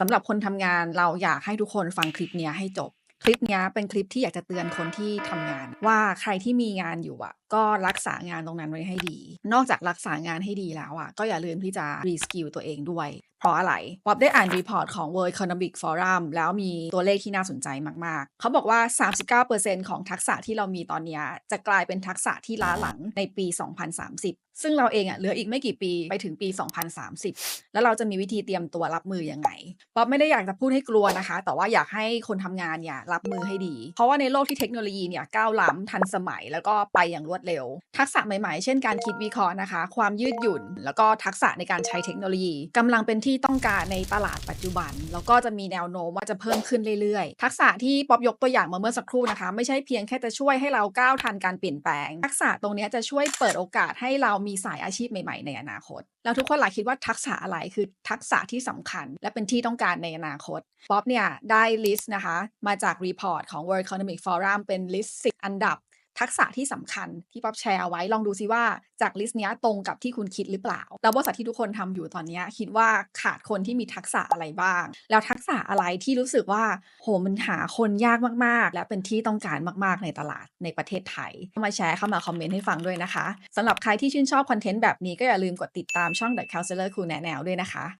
สำหรับคนทำงานเราอยากให้ทุกคนฟังคลิปเนี้ยให้จบ คลิปเนี้ยเป็นคลิปที่อยากจะเตือนคนที่ทำงาน ว่าใครที่มีงานอยู่อะ ก็รักษางานตรงนั้นไว้ให้ดี นอกจากรักษางานให้ดีแล้วอะก็อย่าลืมที่จะรีสกิลตัวเองด้วย เพราะอะไรป๊อบได้อ่านรีพอร์ตของ World Economic Forum แล้วมีตัวเลขที่น่าสนใจมาก ๆ เขาบอกว่า 39%ของทักษะที่เรามีตอนนี้จะกลายเป็นทักษะที่ล้าหลังในปี 2030ซึ่งเราเองอะเหลืออีกไม่กี่ปีไปถึงปี 2030 แล้วเราจะมีวิธีเตรียมตัวรับมือยังไงป๊อบไม่ได้อยากจะพูดให้กลัวนะคะ แต่ว่าอยากให้คนทำงานเนี่ยรับมือให้ดี เพราะว่าในโลกที่เทคโนโลยีเนี่ยก้าวล้ำทันสมัยแล้วก็ไปอย่างรวดเร็ว ทักษะใหม่ๆ เช่นการคิดวิเคราะห์นะคะ ความยืดหยุ่น แล้วก็ทักษะในการใช้เทคโนโลยีกำลังเป็นที่ต้องการในตลาดปัจจุบัน แล้วก็จะมีแนวโน้มว่าจะเพิ่มขึ้นเรื่อยๆ ทักษะที่ป๊อบยกตัวอย่างมาเมื่อสักครู่นะคะ ไม่ใช่เพียงแค่จะช่วยให้เราก้าวทันการเปลี่ยนแปลง ทักษะตรงนี้จะช่วยเปิดโอกาสให้เรามีสายอาชีพใหม่ๆ ในอนาคตแล้วทุกคนหลายคิดว่าทักษะอะไรคือทักษะที่สำคัญ และเป็นที่ต้องการในอนาคต ป๊อบเนี่ยได้ลิสต์นะคะ มาจากรีพอร์ตของ World Economic Forum เป็นลิสต์10 อันดับ ทักษะที่สำคัญที่ป๊อบแชร์เอาไว้ลองดูซิว่าจากลิสต์นี้ตรงกับที่คุณคิดหรือเปล่า แล้วบริษัทที่ทุกคนทำอยู่ตอนนี้คิดว่าขาดคนที่มีทักษะอะไรบ้าง แล้วทักษะอะไรที่รู้สึกว่า โหมันหาคนยากมากๆ และเป็นที่ต้องการมากๆในตลาดในประเทศไทยเข้ามาแชร์เข้ามาคอมเมนต์ให้ฟังด้วยนะคะสำหรับใครที่ชื่นชอบคอนเทนต์แบบนี้ก็อย่าลืมกดติดตามช่อง The Counselor ครูแนะแนวด้วยนะคะ